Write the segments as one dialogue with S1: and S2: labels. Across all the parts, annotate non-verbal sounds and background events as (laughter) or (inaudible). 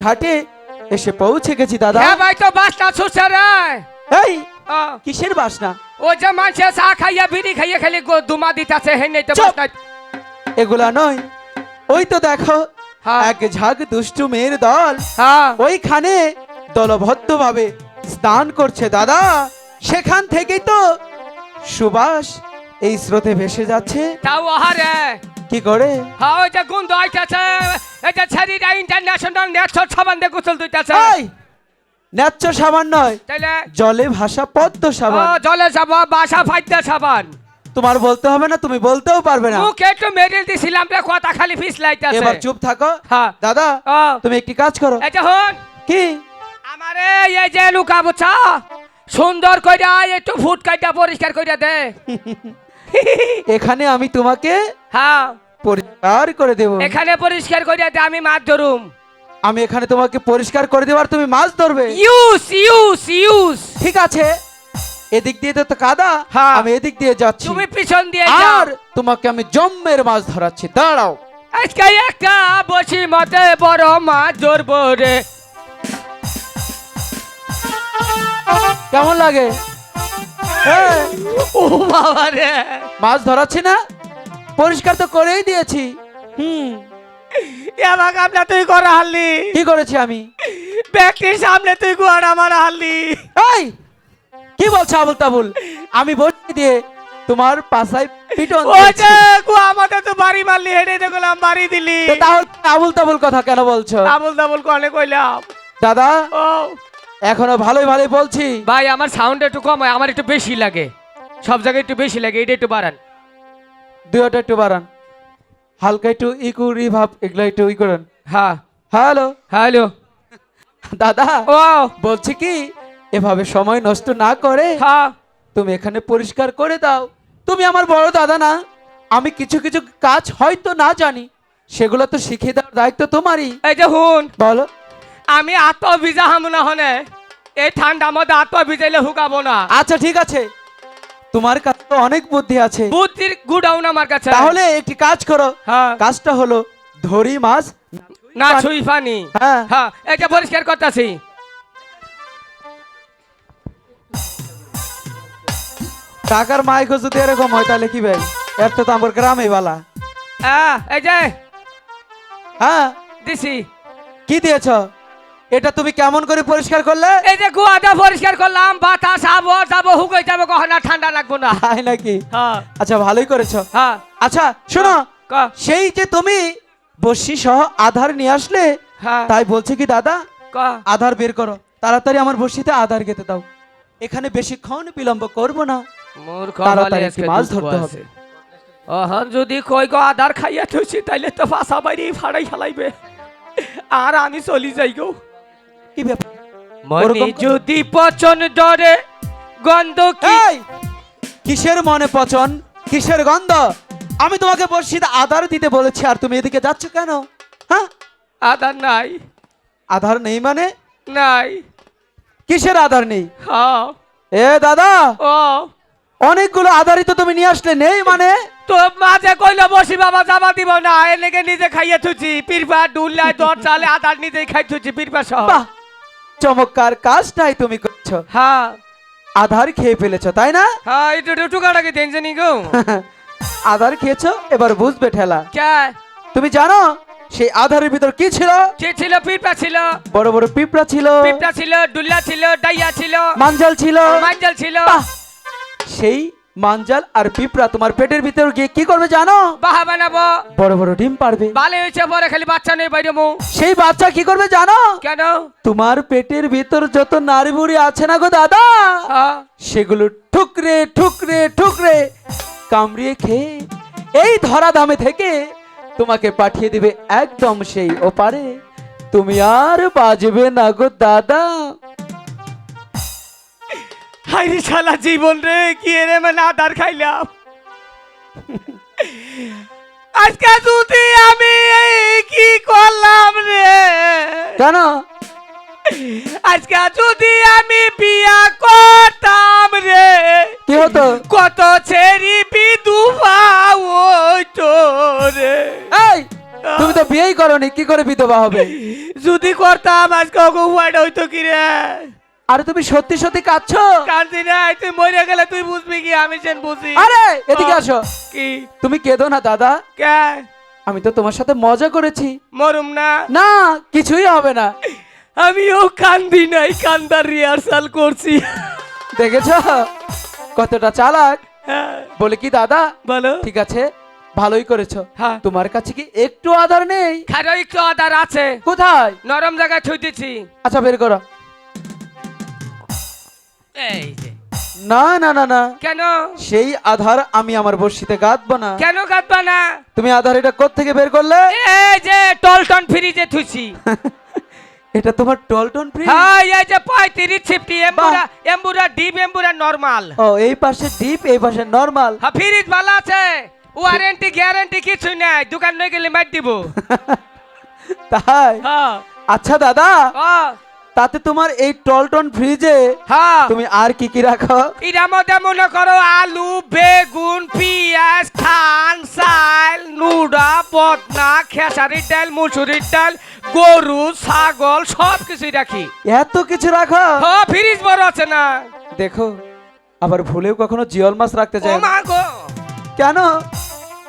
S1: ঘাটে এসে পৌঁছে গেছি দাদা।
S2: হ্যাঁ ভাই তো বাসটা ছুটছে রে।
S1: এই কিসের বাসনা
S2: ও যে মানুষে চা খাইয়া বিড়ি খাইয়া খালি দুমা দিতাছে হে নেই তো!
S1: এগুলা নয়। ওই তো দেখো
S2: হ্যাঁ।
S1: এক ঝাঁক দুষ্টু মেয়ের দল।
S2: হ্যাঁ।
S1: ওইখানে দলবদ্ধ ভাবে স্নান করছে দাদা। সেখান থেকেই তো সুবাস এই স্রোতে ভেসে যাচ্ছে।
S2: তাও আহারে।
S1: কি করে?
S2: হ্যাঁ ওই যে গুন্দ আইতাছে। যে ছেড়িটা ইন্টারন্যাশনাল নেটশো সাবান দিয়ে গোসল দিতেছে।
S1: এই ন্যায্য সাবান নয়
S2: তাইলে?
S1: জলে ভাসা পদ্ম
S2: ও
S1: সাবান
S2: জলে সাবান বাসা ফাইতে সাবান।
S1: তোমার বলতে হবে না তুমি বলতেও পারবে না।
S2: মুখে একটু মেরিল দিছিলাম রে কথা খালি ফিসলাইতাছে।
S1: এবার চুপ থাকো।
S2: হ্যাঁ।
S1: দাদা
S2: ও।
S1: তুমি একটি কাজ করো।
S2: এটা হন।
S1: কি?
S2: আমারে এই যে লুকা বুঝছা সুন্দর কইরা একটু ফুট কাইটা পরিষ্কার কইরা দে। (laughs)
S1: এখানে আমি তোমাকে
S2: হ্যাঁ।
S1: পরিষ্কার করে দেব।
S2: এখানে পরিষ্কার কইরা দে আমি মাছ ধরুম।
S1: আমি এখানে তোমাকে পরিষ্কার করে দেবার তুমি মাছ ধরবে।
S2: ইউস ইউস ইউস
S1: ঠিক আছে। এদিক দিয়ে তো কাদা
S2: হ্যাঁ।
S1: আমি এদিক দিয়ে যাচ্ছি।
S2: তুমি পিছন দিয়ে যাও।
S1: আর তোমাকে আমি জম্মের মাছ ধরাচ্ছি দাঁড়াও।
S2: আজকে একটা বসি মতে বড় মাছ ধরবো রে।
S1: কেমন লাগে? হ্যাঁ,
S2: ও বাবা রে।
S1: মাছ ধরাচ্ছি না? পরিষ্কার তো করেই দিয়েছি। হুম।
S2: এবার তুই করা হারলি।
S1: কি করেছি আমি?
S2: ব্যক্তির সামনে তুই গোয়াড়া মারা হারলি।
S1: এই কি বলছো আবুল তাবুল? আমি বসে দিয়ে তোমার পাশায় পিটন
S2: তো বাড়ি মারলি হেঁটে দেখলাম বাড়ি দিলি।
S1: তো তাহলে আবুল তাবুল কথা কেন বলছো?
S2: আবুল তাবুল কনে কইলাম।
S1: দাদা
S2: ও।
S1: এখনও ভালোই ভালোই বলছি।
S2: ভাই আমার সাউন্ড একটু কম হয় আমার একটু বেশি লাগে। সব জায়গায় একটু বেশি লাগে এটা একটু বাড়ান।
S1: দুইটা একটু বাড়ান। হালকা একটু ইকু রিভাব এগুলো একটু ই করেন।
S2: হ্যাঁ
S1: হ্যালো।
S2: হ্যালো।
S1: দাদা
S2: ও
S1: বলছি কি এভাবে সময় নষ্ট না করে
S2: হ্যাঁ
S1: তুমি এখানে পরিষ্কার করে দাও। তুমি আমার বড় দাদা না। আমি কিছু কিছু কাজ হয়তো না জানি। সেগুলো তো শিখিয়ে দেওয়ার দায়িত্ব তোমারই।
S2: এই যে হুন।
S1: বলো।
S2: আমি আত্ম ভিজা হামু না হনে। এই ঠান্ডা মধ্যে আত্ম ভিজাইলে হুকাবো না।
S1: আচ্ছা ঠিক আছে। তোমার কাছে তো অনেক বুদ্ধি আছে।
S2: বুদ্ধির গুডাউন আমার কাছে
S1: তাহলে একটি কাজ করো।
S2: হ্যাঁ।
S1: কাজটা হলো ধরি মাছ
S2: না ছুই পানি।
S1: হ্যাঁ।
S2: হ্যাঁ এটা পরিষ্কার করতেছি।
S1: টাকার মাইকো যদি এরকম হয় তাহলে কি ভাই? এর তো আমার গ্রামে বালা।
S2: হ্যাঁ এই যে
S1: হ্যাঁ।
S2: দিছি।
S1: কি দিয়েছ? এটা তুমি কেমন করে পরিষ্কার করলে?
S2: এই যে গুয়াটা পরিষ্কার করলাম বাতাস আবো যাব হুকাই যাব কখন আর ঠান্ডা লাগবো না।
S1: তাই নাকি?
S2: হ্যাঁ।
S1: আচ্ছা ভালোই করেছ।
S2: হ্যাঁ।
S1: আচ্ছা শোনো
S2: ক।
S1: সেই যে তুমি বসি সহ আধার নিয়ে আসলে
S2: হ্যাঁ।
S1: তাই বলছে কি দাদা আধার বের করো। তাড়াতাড়ি আমার বসিতে আধার খেতে দাও। এখানে বেশিক্ষণ বিলম্ব করব না। তাড়াতাড়ি মাছ ধরতে
S2: আছে। অহন যদি কই গো আধার খাইয়া থুছি তাইলে তো ফাঁসা বাইরে ফাড়াই ফেলাইবে। আর আমি চলি যাই গো।
S1: কি ব্যাপার?
S2: মনে যদি পচন ডরে গন্ধ কি?
S1: কিসের মনে পচন? কিসের গন্ধ? আমি তোমাকে বসিতে আধার দিতে বলেছি আর তুমি এদিকে যাচ্ছ কেন? হ্যাঁ?
S2: আধার নাই।
S1: আধার নেই মানে?
S2: নাই।
S1: কিসের আধার নেই?
S2: হ্যাঁ।
S1: এ দাদা!
S2: ও।
S1: অনেকগুলো আধারই তো তুমি নিয়ে আসলে নেই মানে?
S2: তো মাঝে কইলো বসি বাবা যাবা দিব না এনেকে নিজে খাইয়ে থুছি পিরপা ডুল্লাই দর চালে আধার নিজেই খাই থুছি পিরপা সহ।
S1: বাহ! চমৎকার কাজটাই তুমি করছ।
S2: হ্যাঁ।
S1: আধার খেয়ে ফেলেছো তাই না?
S2: হ্যাঁ একটু টুকাটাকে টেনশন গো। (laughs)
S1: আধার খেয়েছো এবার বুঝবে ঠেলা।
S2: কে?
S1: তুমি জানো সেই আধারের ভিতর কি ছিল?
S2: কি ছিল? পিঁপড়া ছিল।
S1: বড় বড় পিঁপড়া ছিল।
S2: পিঁপড়া ছিল ডুল্লা ছিল ডাইয়া ছিল।
S1: মাঞ্জাল ছিল।
S2: মাঞ্জল ছিল।
S1: সেই মাঞ্জাল আর পিঁপড়া তোমার পেটের ভিতর গিয়ে কি করবে জানো?
S2: বাহা বানাবো
S1: বড় বড় ডিম পারবে।
S2: ভালো হয়েছে পরে খালি বাচ্চা নেই বাইরে মু
S1: সেই বাচ্চা কি করবে জানো?
S2: কেন?
S1: তোমার পেটের ভিতর যত নারী বুড়ি আছে না গো দাদা
S2: হ্যাঁ।
S1: সেগুলো ঠুকরে ঠুকরে ঠুকরে কামড়িয়ে খেয়ে এই ধরা ধামে থেকে তোমাকে পাঠিয়ে দিবে একদম সেই ওপারে। তুমি আর বাজবে না গো দাদা।
S2: হাইরে শালা জীবন রে কি রে মানে আধার খাইলাম? আজকে যদি আমি কি করলাম রে?
S1: কেন?
S2: আজকে যদি আমি বিয়া করতাম রে
S1: কি হতো?
S2: কত ছেড়ি বিধুবা ওই তো রে।
S1: এই তুমি তো বিয়েই করনি কি করে বিধবা হবে?
S2: যদি করতাম আজকে ওকে উপায়টা হইতো কি রে?
S1: আরে তুমি সত্যি সত্যি কাঁদছো?
S2: কান্দি নাই তুই মরে গেলে তুই বুঝবি কি আমি সেন বুঝি।
S1: আরে এদিকে আসো।
S2: কি?
S1: তুমি কেঁদো না দাদা।
S2: কে?
S1: আমি তো তোমার সাথে মজা করেছি।
S2: মরুম না।
S1: না কিছুই হবে না।
S2: আমিও কান্দি নাই কান্দার রিহার্সাল করছি।
S1: দেখেছ? কতটা চালাক।
S2: হ্যাঁ,
S1: বলে কি দাদা?
S2: বলো।
S1: ঠিক আছে ভালোই করেছ।
S2: হ্যাঁ।
S1: তোমার কাছে কি একটু আধার নেই?
S2: খারো একটু আধার আছে।
S1: কোথায়?
S2: নরম জায়গায় থুইতেছি।
S1: আচ্ছা বের করো।
S2: এই যে।
S1: না না না না।
S2: কেন?
S1: সেই আধার আমি আমার বর্ষিতে গাঁথবো না।
S2: কেন কাঁদবা না?
S1: তুমি আধার এটা থেকে বের করলে?
S2: এই যে টলটন ফ্রিজে থুইছি। (laughs)
S1: এটা তোমার টলটন ফ্রি
S2: হ্যাঁ এই যে পঁয়ত্রিশ ছিপটি এম্বুরা এম্বুরা ডিপ এম্বুরা নর্মাল।
S1: ও এই পাশে ডিপ এই পাশে নরমাল।
S2: হ্যাঁ ফ্রিজ ভালো আছে। ওয়ারেন্টি গ্যারান্টি কিছু নাই। দোকান নই গেলে মার দিব। (laughs)
S1: তাই?
S2: হ্যাঁ।
S1: আচ্ছা দাদা।
S2: ও
S1: তাতে তোমার এই টলটন ফ্রিজে
S2: হ্যাঁ।
S1: তুমি আর কি কি রাখো?
S2: মধ্যে মনে করো আলু বেগুন পেঁয়াজ ধান চাল নুডা বদনা খেসারির ডাল মুসুরির ডাল গরু ছাগল সব কিছুই রাখি।
S1: এত কিছু রাখো?
S2: হ্যাঁ ফ্রিজ বড় আছে না।
S1: দেখো আবার ভুলেও কখনো জিওল মাছ রাখতে চাই না।
S2: গো।
S1: কেন?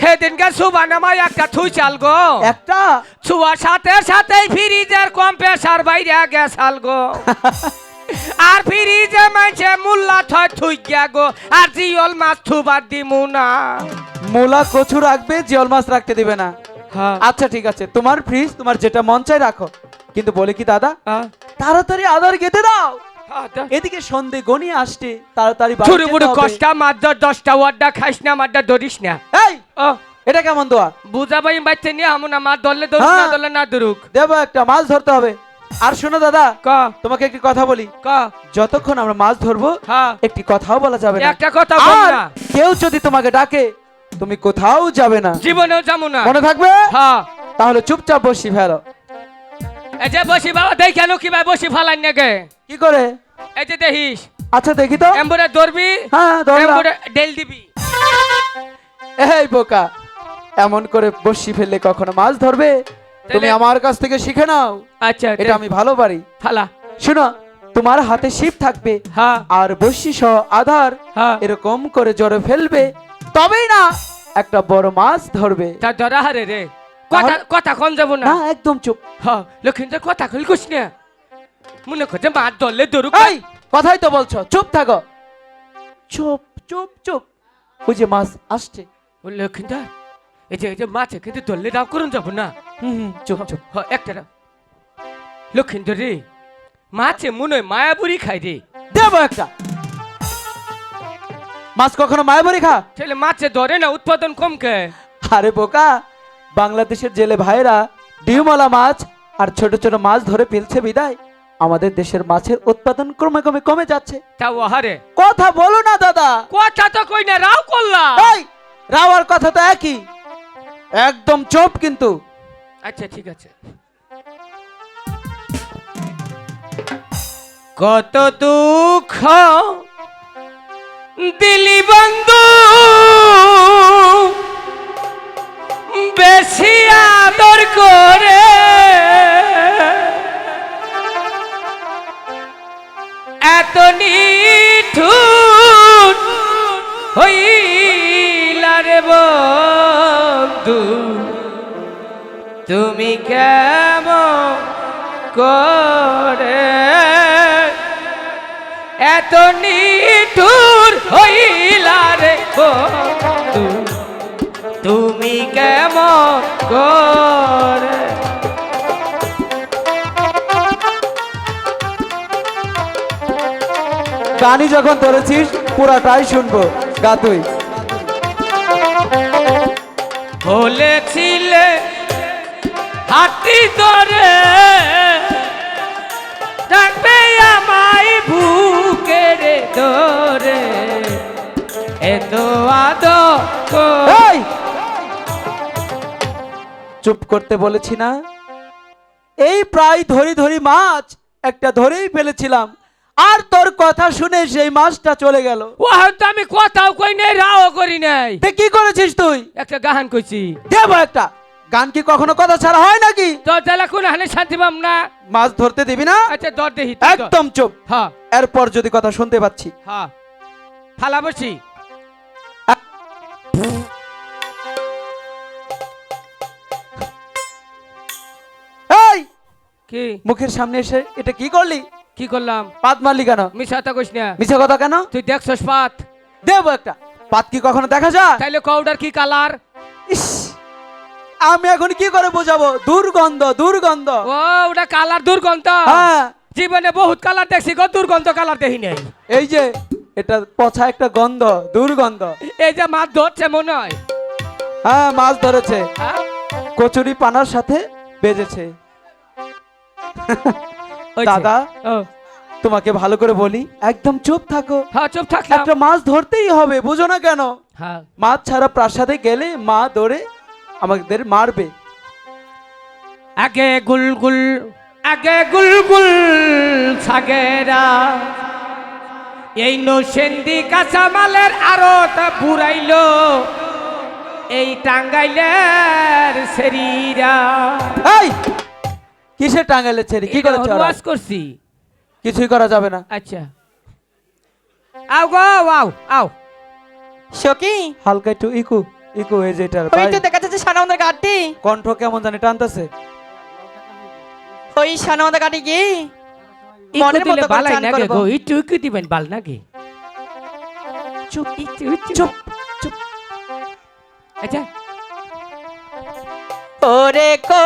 S2: সেদিনকার সুবানামাই একটা থুই চাল গো।
S1: একটা?
S2: ছুয়ার সাথে সাথেই ফ্রিজের কম্প্রেসার বাইরে গেছাল গো। (laughs) আর ফ্রিজে মাইছে মুল্লা থয় থুই গিয়া গো আর জিওল মাছ থুবার দিমু না।
S1: মূলা কচু রাখবে জিওল মাছ রাখতে দিবে না।
S2: হ্যাঁ।
S1: আচ্ছা ঠিক আছে তোমার ফ্রিজ তোমার যেটা মন চাই রাখো। কিন্তু বলে কি দাদা? তাড়াতাড়ি আধার গেতে দাও। এদিকে সন্ধে গনিয়ে আসছে তাড়াতাড়ি বাড়ি
S2: ছুরু
S1: যেতে
S2: কষ্টা মাদ্দর দশটা ওয়ার্ডা খাইস না মাদ্দা ধরিস না।
S1: এই এটা কেমন দোয়া?
S2: বুঝা ভাই বাচ্চা নিয়ে আমু না মা দললে ধরুক না
S1: হ্যাঁ।
S2: দললে না ধরুক।
S1: দেবো একটা মাছ ধরতে হবে। আর শোনো দাদা
S2: ক।
S1: তোমাকে একটি কথা বলি।
S2: ক।
S1: যতক্ষণ আমরা মাছ ধরবো
S2: হ্যাঁ।
S1: একটি কথাও বলা যাবে না।
S2: একটা কথা বল না।
S1: কেউ যদি তোমাকে ডাকে তুমি কোথাও যাবে না।
S2: জীবনেও যাব না।
S1: মনে থাকবে?
S2: হ্যাঁ।
S1: তাহলে চুপচাপ বসি ফেলো
S2: এই যে বসি বাবা দেখ কেন কি ভাই বসি ফালাই নাকি
S1: কি করে?
S2: এই যে দেখিস।
S1: আচ্ছা দেখি তো।
S2: এম্বুরে ধরবি
S1: হ্যাঁ
S2: এম্বুরে ডেল দিবি।
S1: এই বোকা এমন করে বসি ফেললে কখনো মাছ ধরবে? তুমি আমার কাছ থেকে শিখে নাও।
S2: আচ্ছা
S1: এটা আমি ভালো পারি।
S2: ফালা।
S1: শোনো তোমার হাতে শিপ থাকবে।
S2: হ্যাঁ।
S1: আর বসি সহ আধার।
S2: হ্যাঁ।
S1: এরকম করে জড়ে ফেলবে তবেই না একটা বড় মাছ ধরবে।
S2: তা ধরা হারে রে। কথা কথা কন যাব না।
S1: একদম চুপ।
S2: হ্যাঁ লক্ষ্মীন্দর কথা কইল কুছ না? মনে করছে মাছ ধরলে ধরুক
S1: এই কথাই তো বলছো চুপ থাকো। চুপ চুপ চুপ। ওই যে মাছ আসছে।
S2: ও লক্ষ্মীন্দর এই যে এই যে মাছ কিন্তু ধরলে রাও করুন যাব না।
S1: হুম চুপ চুপ।
S2: হ একটা রাও লক্ষ্মীন্দর রে মাছে মনে হয় মায়াবুরি খাই রে।
S1: দেবো একটা। মাছ কখনো মায়াবরি খা?
S2: ছেলে মাছে ধরে না উৎপাদন কম কে?
S1: আরে বোকা বাংলাদেশের জেলে ভাইরা ডিউমালা মাছ আর ছোট ছোট মাছ ধরে ফেলছে বিদায়। আমাদের দেশের মাছের উৎপাদন ক্রমে ক্রমে কমে যাচ্ছে। কথা বলো না দাদা।
S2: কথা তো কই না রাও করলা
S1: এই রাওয়ার কথা তো একই। একদম চোপ কিন্তু।
S2: আচ্ছা ঠিক আছে। কত দুঃখ দিলি বন্ধু। বেশি আদর করে। এত নিঠুর হইলা রে বন্ধু, তুমি কেমন করে? এত নিঠুর হইলা রে বন্ধু তুমি কেমন করে?
S1: গানি যখন ধরেছিস পুরাটাই শুনব। গা তুই।
S2: বলেছিলে হাতি ধরে। ডাকবে আমায় বুকের ধরে। এত
S1: এই! চুপ করতে বলেছি না? এই প্রায় ধরি ধরি মাছ একটা ধরেই ফেলেছিলাম। আর তোর কথা শুনে সেই মাছটা চলে গেল।
S2: ও হয়তো আমি কথাও কই নাই রাও করি নাই।
S1: তে কি করেছিস তুই?
S2: একটা গাহান কইছি।
S1: দেবো একটা। গান কি কখনো কথা ছাড়া হয় নাকি?
S2: তো তাহলে কোন হানে শান্তি পাম না।
S1: মাছ ধরতে দিবি না?
S2: আচ্ছা দর দেহি
S1: একদম চুপ।
S2: হ্যাঁ।
S1: এরপর যদি কথা শুনতে পাচ্ছি।
S2: হ্যাঁ। ফালা বসি। কি?
S1: মুখের সামনে এসে এটা কি করলি?
S2: কি করলাম?
S1: পাত মারলি কেন?
S2: মিশাতা কইস না।
S1: মিছা কথা কেন?
S2: তুই দেখছস পাত?
S1: দেব একটা। পাত কি কখনো দেখা যায়?
S2: তাইলে কৌডার কি কালার
S1: ইস, আমি এখন কি করে বোঝাবো? দুর্গন্ধ দুর্গন্ধ।
S2: ও ওটা কালার দুর্গন্ধ।
S1: হ্যাঁ।
S2: জীবনে বহুত কালার দেখছি গো দুর্গন্ধ কালার দেখি নাই।
S1: এই যে এটা পচা একটা গন্ধ দুর্গন্ধ।
S2: এই যে মাছ ধরছে মনে হয়।
S1: হ্যাঁ মাছ ধরেছে।
S2: হ্যাঁ?
S1: কচুরি পানার সাথে বেজেছে। দাদা তোমাকে ভালো করে বলি একদম চুপ থাকো।
S2: হ্যাঁ চুপ থাকলাম।
S1: একটা মাছ ধরতেই হবে বুঝো না কেন?
S2: হ্যাঁ।
S1: মাছ ছাড়া প্রাসাদে গেলে মা ধরে আমাদের মারবে।
S2: আগে গুলগুল আগে গুলগুল সাগেরা। এই নৌসেন্দি কাঁচামালের আরও তা পুরাইলো এই টাঙ্গাইলের সেরিরা।
S1: এই কিসের টাঙ্গাইলে ছেড়ে? কি করেছ?
S2: ওয়াজ করছি।
S1: কিছুই করা যাবে না।
S2: আচ্ছা। আও গো আও আও
S3: সখী?
S1: হালকা একটু ইকু ইকু এই যে এটার
S3: ওই তো দেখা যাচ্ছে সানামদের গাড়ি
S1: কণ্ঠ কেমন জানি টানতেছে।
S3: ওই সানামদের গিয়ে
S2: ইকু
S3: মনের
S2: দিলে
S3: মতো
S2: বালাই
S3: করব।
S2: গো একটু ইকু দিবেন বাল নাকি
S1: চুপ
S2: একটু
S1: চুপ চুপ।
S2: আচ্ছা।
S3: ওরে কো